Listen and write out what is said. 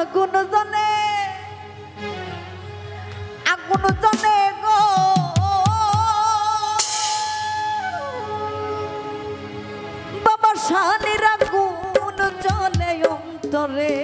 আগুন জনে জনে গো। বাবা শানির আগুন জলে অন্তরে।